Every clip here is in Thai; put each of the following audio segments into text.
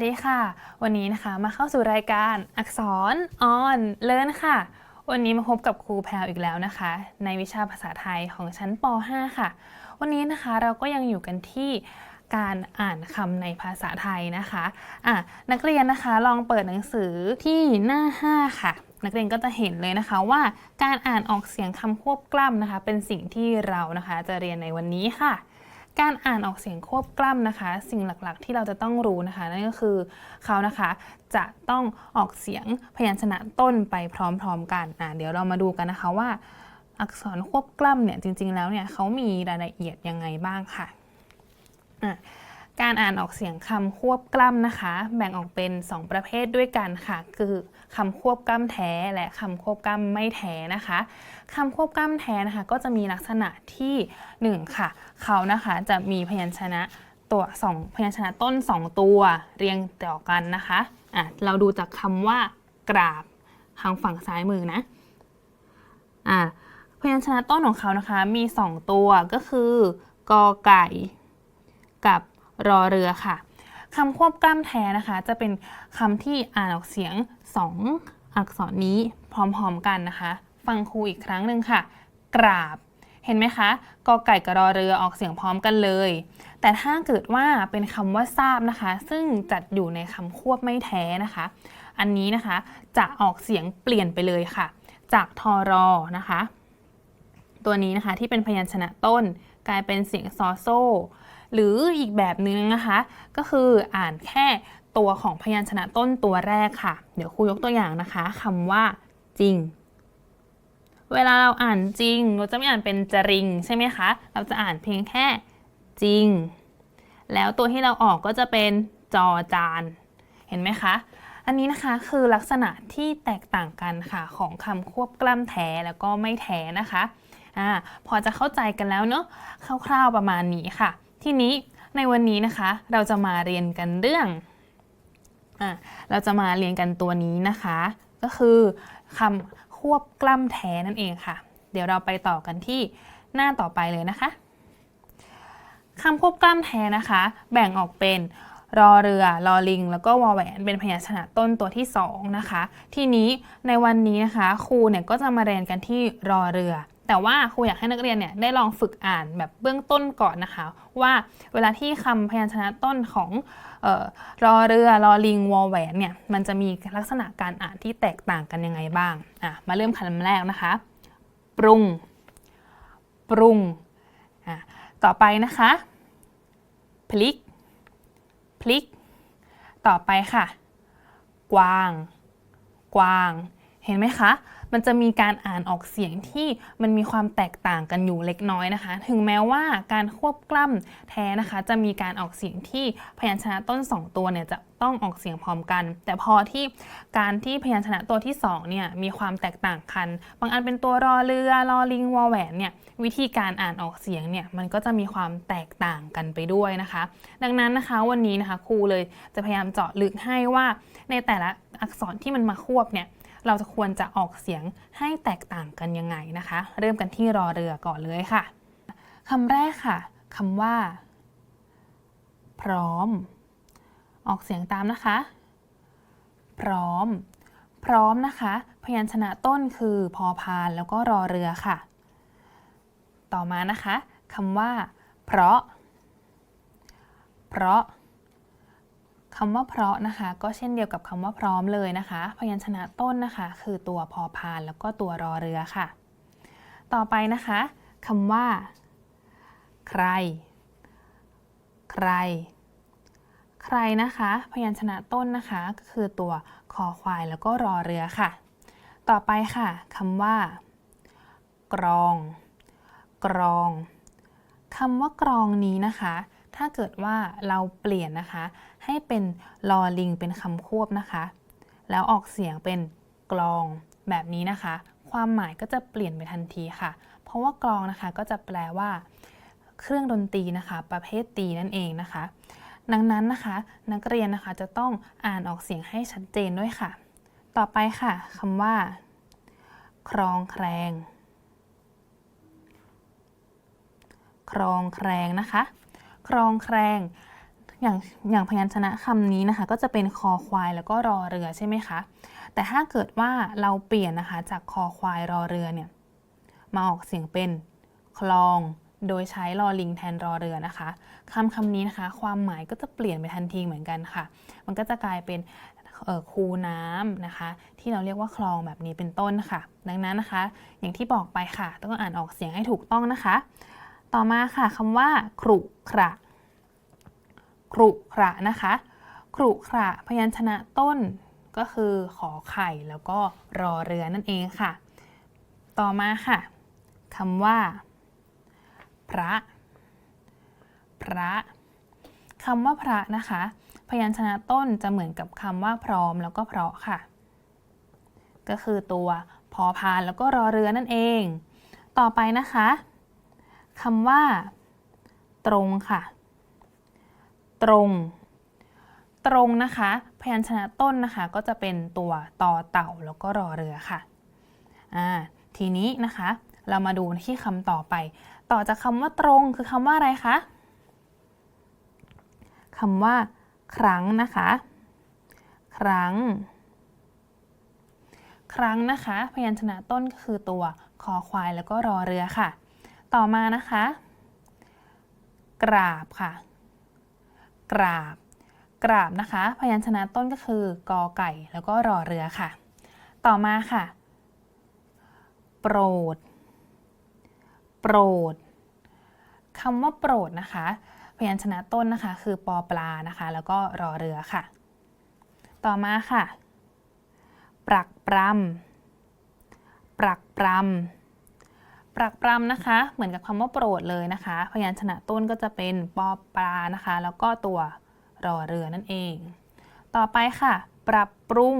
สวัสดีค่ะ วันนี้นะคะมาเข้าสู่รายการอักษรออนเลินค่ะ วันนี้มาพบกับครูแพลวอีกแล้วนะคะ ในวิชาภาษาไทยของชั้นป .5 ค่ะ วันนี้นะคะเราก็ยังอยู่กันที่การอ่านคำในภาษาไทยนะคะอะนักเรียนนะคะลองเปิดหนังสือที่หน้า 5 ค่ะ นักเรียนก็จะเห็นเลยนะคะว่าการอ่านออกเสียงคำควบกล้ำนะคะ เป็นสิ่งที่เรานะคะจะเรียนในวันนี้ค่ะ การอ่านออกเสียงควบกล้ำนะคะ สิ่งหลักๆ ที่เราจะต้องรู้นะคะ นั่นก็คือเขานะคะจะต้องออกเสียงพยัญชนะต้นไปพร้อมๆกันอะเดี๋ยวเรามาดูกันนะคะว่า อักษรควบกล้ำเนี่ยจริง ๆ แล้วเนี่ยเขามีรายละเอียดยังไงบ้างค่ะอะการอ่านออกเสียงคำควบกล้ำนะคะ แบ่งออกเป็น 2 ประเภทด้วยกันค่ะ คือ คำควบกล้ำแท้และคำควบกล้ำไม่แท้นะคะคำควบกล้ำแท้นะคะก็จะมีลักษณะที่ 1 ค่ะ เขานะคะจะมีพยัญชนะตัวสองพยัญชนะต้น 2 ตัวเรียงต่อกันนะคะอะเราดูจากคำว่ากราบทางฝั่งซ้ายมือนะอะพยัญชนะต้นของเขานะคะมี 2 ตัวก็คือกอไก่ กับรอเรือค่ะ คำควบกล้ำแท้นะคะ จะเป็นคำที่อ่านออกเสียง 2 อักษรนี้พร้อมๆกันนะคะ ฟังครูอีกครั้งหนึ่งค่ะ กราบ เห็นไหมคะกอไก่กับรอเรือออกเสียงพร้อมกันเลย แต่ถ้าเกิดว่าเป็นคำว่าทราบนะคะ ซึ่งจัดอยู่ในคำควบไม่แท้นะคะ อันนี้นะคะจะออกเสียงเปลี่ยนไปเลยค่ะ จากทอรอนะคะ ตัวนี้นะคะที่เป็นพยัญชนะต้น กลายเป็นเสียงซอโซ หรืออีกแบบนึงนะคะ ก็คืออ่านแค่ตัวของพยัญชนะต้นตัวแรกค่ะ เดี๋ยวครูยกตัวอย่างนะคะคำว่าจริง เวลาเราอ่านจริง เราจะไม่อ่านเป็นจริงใช่ไหมคะ เราจะอ่านเพียงแค่จริง แล้วตัวที่เราออกก็จะเป็นจอจาน เห็นไหมคะ อันนี้นะคะคือลักษณะที่แตกต่างกันค่ะของคำควบกล้ำแท้แล้วก็ไม่แท้นะคะอ่าพอจะเข้าใจกันแล้วเนาะคร่าวๆประมาณนี้ค่ะ ทีนี้ในวันนี้นะคะเราจะมาเรียนกันเรื่องอ่าเราจะมาเรียนกันตัวนี้นะคะ ก็คือคำควบกล้ำแท้นั่นเองค่ะ เดี๋ยวเราไปต่อกันที่หน้าต่อไปเลยนะคะคำควบกล้ำแท้นะคะ แบ่งออกเป็นรอเรือรอลิง แล้วก็วอแหวนเป็นพยัญชนะต้นตัวที่สองนะคะ ทีนี้ในวันนี้นะคะครูเนี่ยก็จะมาเรียนกันที่รอเรือ แต่ว่าครูอยากให้นักเรียนเนี่ยได้ลองฝึกอ่านแบบเบื้องต้นก่อนนะคะ ว่าเวลาที่คำพยัญชนะต้นของออรอเรือรอลิงวอแหวนเนี่ยมันจะมีลักษณะการอ่านที่แตกต่างกันยังไงบ้างอะมาเริ่มคำแรกนะคะ ปรุง ปรุงอะต่อไปนะคะ พลิก พลิก ต่อไปค่ะ กวาง กวาง เห็นไหมคะ มันจะมีการอ่านออกเสียงที่มันมีความแตกต่างกันอยู่เล็กน้อยนะคะ ถึงแม้ว่าการควบกล้ำแท้นะคะ จะมีการออกเสียงที่พยัญชนะต้น 2 ตัวเนี่ยจะต้องออกเสียงพร้อมกัน แต่พอที่การที่พยัญชนะตัวที่2เนี่ยมีความแตกต่างกัน บางอันเป็นตัวรอเรือรอลิงวอแหวนเนี่ยวิธีการอ่านออกเสียงเนี่ยมันก็จะมีความแตกต่างกันไปด้วยนะคะ ดังนั้นนะคะวันนี้นะคะครูเลยจะพยายามเจาะลึกให้ว่าในแต่ละอักษรที่มันมาควบเนี่ย เราจะควรจะออกเสียงให้แตกต่างกันยังไงนะคะ เริ่มกันที่รอเรือก่อนเลยค่ะคำแรกค่ะคำว่า พร้อม ออกเสียงตามนะคะ พร้อม พร้อมนะคะ พยัญชนะต้นคือพอพานแล้วก็รอเรือค่ะ ต่อมานะคะคำว่า เพราะ เพราะ คำว่าเพราะนะคะ ก็เช่นเดียวกับคำว่าพร้อมเลยนะคะ พยัญชนะต้นนะคะ คือตัวพอพานแล้วก็ตัวรอเรือค่ะ ต่อไปนะคะคำว่า ใคร ใคร ใครนะคะ พยัญชนะต้นนะคะ ก็คือตัวคอควายแล้วก็รอเรือค่ะ ต่อไปค่ะคำว่า กรอง กรองคำว่ากรองนี้นะคะ ถ้าเกิดว่าเราเปลี่ยนนะคะ ให้เป็นลอลิงเป็นคำควบนะคะ แล้วออกเสียงเป็นกลองแบบนี้นะคะ ความหมายก็จะเปลี่ยนไปทันทีค่ะ เพราะว่ากลองนะคะก็จะแปลว่า เครื่องดนตรีนะคะ ประเภทตีนั่นเองนะคะ ดังนั้นนะคะ นักเรียนนะคะจะต้องอ่านออกเสียงให้ชัดเจนด้วยค่ะ ต่อไปค่ะคำว่า ครองแครง ครองแครงนะคะ ครองแครงอย่างอย่างพยัญชนะคำนี้นะคะ ก็จะเป็นคอควายแล้วก็รอเรือใช่ไหมคะ แต่ถ้าเกิดว่าเราเปลี่ยนนะคะจากคอควายรอเรือเนี่ยมาออกเสียงเป็นคลอง โดยใช้ลอลิงแทนรอเรือนะคะคำคำนี้นะคะ ความหมายก็จะเปลี่ยนไปทันทีเหมือนกันค่ะ มันก็จะกลายเป็นคูน้ำนะคะ ที่เราเรียกว่าคลองแบบนี้เป็นต้นค่ะ ดังนั้นนะคะ อย่างที่บอกไปค่ะ ต้องอ่านออกเสียงให้ถูกต้องนะคะ ต่อมาค่ะคำว่าครุขระครุขระนะคะครุขระพยัญชนะต้นก็คือขอไข่แล้วก็รอเรือนั่นเองค่ะ ต่อมาค่ะคำว่า พระ พระคำว่าพระนะคะ พยัญชนะต้นจะเหมือนกับคำว่าพร้อมแล้วก็เพราะค่ะ ก็คือตัวพอพานแล้วก็รอเรือนั่นเอง ต่อไปนะคะ คำว่า ตรงค่ะ ตรง ตรงนะคะ พยัญชนะต้นนะคะ ก็จะเป็นตัวต่อเต่าแล้วก็รอเรือค่ะอ่าทีนี้นะคะ เรามาดูที่คำต่อไป ต่อจากคำว่าตรงคือคำว่าอะไรคะคำว่า ครั้งนะคะ ครั้ง ครั้งนะคะ พยัญชนะต้นก็คือตัวคอควายแล้วก็รอเรือค่ะ ต่อมานะคะ กราบค่ะ กราบ กราบนะคะ พยัญชนะต้นก็คือกอไก่แล้วก็รอเรือค่ะ ต่อมาค่ะ โปรด โปรดคำว่าโปรดนะคะ พยัญชนะต้นนะคะ คือปอปลานะคะ แล้วก็รอเรือค่ะ ต่อมาค่ะ ปรักปรำปรักปรำ ปรักปรำนะคะ เหมือนกับคำว่าโปรดเลยนะคะ พยัญชนะต้นก็จะเป็นปอปลานะคะ แล้วก็ตัวรอเรือนั่นเอง ต่อไปค่ะ ปรับปรุง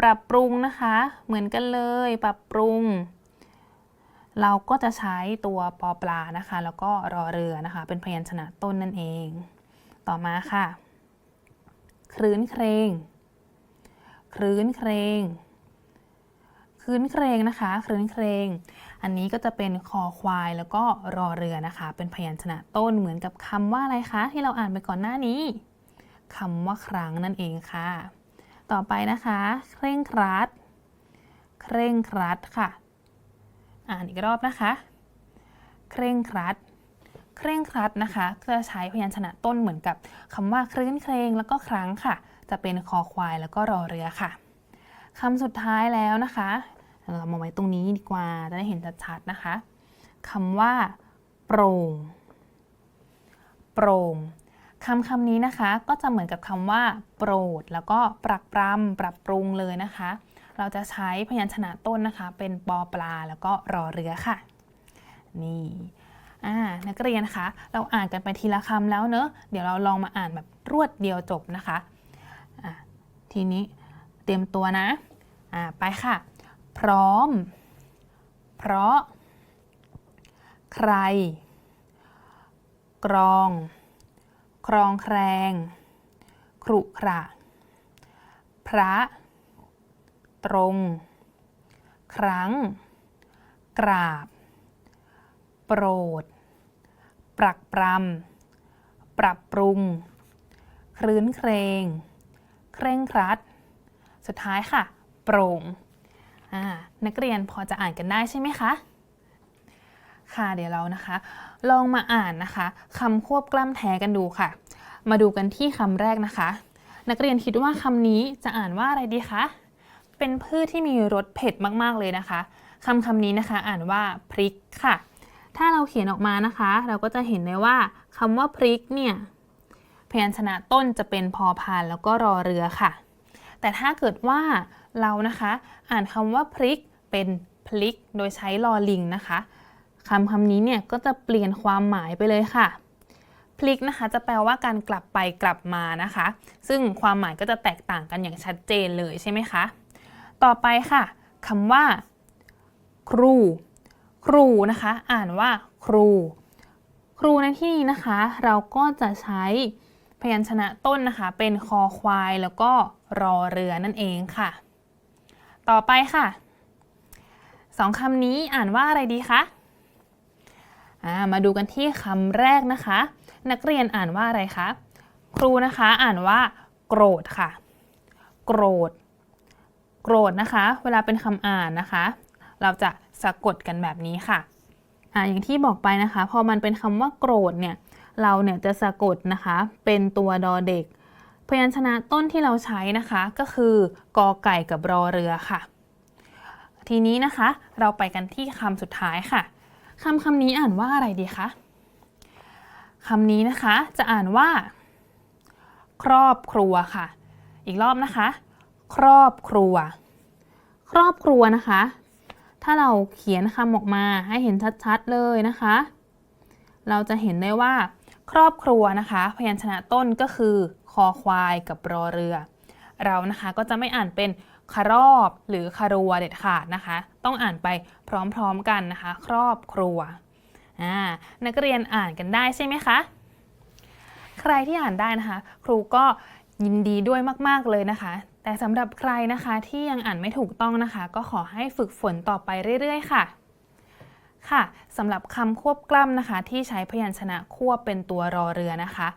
ปรับปรุงนะคะ เหมือนกันเลย ปรับปรุง เราก็จะใช้ตัวปอปลานะคะ แล้วก็รอเรือนะคะ เป็นพยัญชนะต้นนั่นเอง ต่อมาค่ะครื้นเครงครื้นเครง ครื้นเครงนะคะครื้นเครงอันนี้ก็จะเป็นคอควายแล้วก็รอเรือนะคะ เป็นพยัญชนะต้นเหมือนกับคำว่าอะไรคะที่เราอ่านไปก่อนหน้านี้คำว่าครั้งนั่นเองค่ะ ต่อไปนะคะ เคร่งครัด เคร่งครัดค่ะ อ่านอีกรอบนะคะ เคร่งครัด เคร่งครัดนะคะก็จะใช้พยัญชนะต้นเหมือนกับคำว่าคลื่นเครงแล้วก็ครั้งค่ะ จะเป็นคอควายแล้วก็รอเรือค่ะคำสุดท้ายแล้วนะคะ เรามาไว้ตรงนี้ดีกว่าจะได้เห็นชัดๆนะคะคำว่า โปร่งโปร่งคำคำนี้นะคะก็จะเหมือนกับคำว่า โปรด แล้วก็ปรับปรำปรับปรุงเลยนะคะ เราจะใช้พยัญชนะต้นนะคะ เป็นปอปลาแล้วก็รอเรือค่ะ นี่อ่านักเรียนคะ เราอ่านกันไปทีละคำแล้วเนอะเดี๋ยวเราลองมาอ่านแบบรวดเดียวจบนะคะะทีนี้เตรียมตัวนะอ่าไปค่ะ พร้อม เพราะ ใคร กรอง ครองแครง ครุขระ พระ ตรง ครั้ง กราบ โปรด ปรักปรำปรับปรุงครื้นเครง เคร่งครัด สุดท้ายค่ะ โปร่ง นักเรียนพอจะอ่านกันได้ใช่ไหมคะ ค่ะเดี๋ยวเรานะคะ ลองมาอ่านนะคะคำควบกล้ำแท้กันดูค่ะ มาดูกันที่คำแรกนะคะ นักเรียนคิดว่าคำนี้จะอ่านว่าอะไรดีคะเป็นพืชที่มีรสเผ็ดมากๆเลยนะคะคำคำนี้นะคะ อ่านว่าพริกค่ะ ถ้าเราเขียนออกมานะคะ เราก็จะเห็นได้ว่าคำว่าพริกเนี่ยพยัญชนะต้นจะเป็นพอพานแล้วก็รอเรือค่ะ แต่ถ้าเกิดว่า เรานะคะ อ่านคำว่าพริกเป็นพลิกโดยใช้ลอลิงนะคะคำคำนี้เนี่ยก็จะเปลี่ยนความหมายไปเลยค่ะพลิกนะคะจะแปลว่าการกลับไปกลับมานะคะ ซึ่งความหมายก็จะแตกต่างกันอย่างชัดเจนเลยใช่ไหมคะ ต่อไปค่ะคำว่า ครู ครูนะคะ อ่านว่าครู ครูในที่นี้นะคะ เราก็จะใช้พยัญชนะต้นนะคะ เป็นคอควายแล้วก็รอเรือนั่นเองค่ะ ต่อไปค่ะสองคำนี้อ่านว่าอะไรดีคะามาดูกันที่คำแรกนะคะ นักเรียนอ่านว่าอะไรคะ ครูนะคะอ่านว่า โกรธค่ะ โกรธ โกรธนะคะ เวลาเป็นคำอ่านนะคะ เราจะสะกดกันแบบนี้ค่ะอ่าอย่างที่บอกไปนะคะ พอมันเป็นคำว่าโกรธเนี่ย เราเนี่ยจะสะกดนะคะ เป็นตัวดอเด็ก พยัญชนะต้นที่เราใช้นะคะก็คือกอไก่กับรอเรือค่ะ ทีนี้นะคะเราไปกันที่คำสุดท้ายค่ะคำคำนี้อ่านว่าอะไรดีคะคำนี้นะคะจะอ่านว่า ครอบครัวค่ะ อีกรอบนะคะ ครอบครัว ครอบครัวนะคะ ถ้าเราเขียนคำออกมาให้เห็นชัดๆเลยนะคะ เราจะเห็นได้ว่า ครอบครัวนะคะ พยัญชนะต้นก็คือ อควายกับรอเรือ เรานะคะก็จะไม่อ่านเป็นคารอบหรือคารัวเด็ดขาดนะคะ ต้องอ่านไปพร้อมๆกันนะคะ ครอบครัวนักเรียนอ่านกันได้ใช่ไหมคะ ใครที่อ่านได้นะคะ ครูก็ยินดีด้วยมากๆเลยนะคะ แต่สำหรับใครนะคะที่ยังอ่านไม่ถูกต้องนะคะ ก็ขอให้ฝึกฝนต่อไปเรื่อย ๆ ค่ะ ค่ะสำหรับคำควบกล้ำนะคะ ที่ใช้พยัญชนะควบเป็นตัวรอเรือนะคะ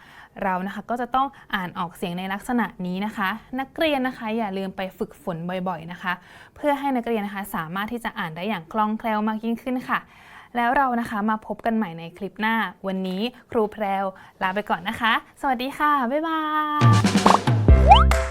เรานะคะก็จะต้องอ่านออกเสียงในลักษณะนี้นะคะ นักเรียนนะคะอย่าลืมไปฝึกฝนบ่อยๆนะคะ เพื่อให้นักเรียนนะคะสามารถที่จะอ่านได้อย่างคล่องแคล่วมากยิ่งขึ้นค่ะ แล้วเรานะคะมาพบกันใหม่ในคลิปหน้า วันนี้ครูแพรวลาไปก่อนนะคะ สวัสดีค่ะ บ๊ายบาย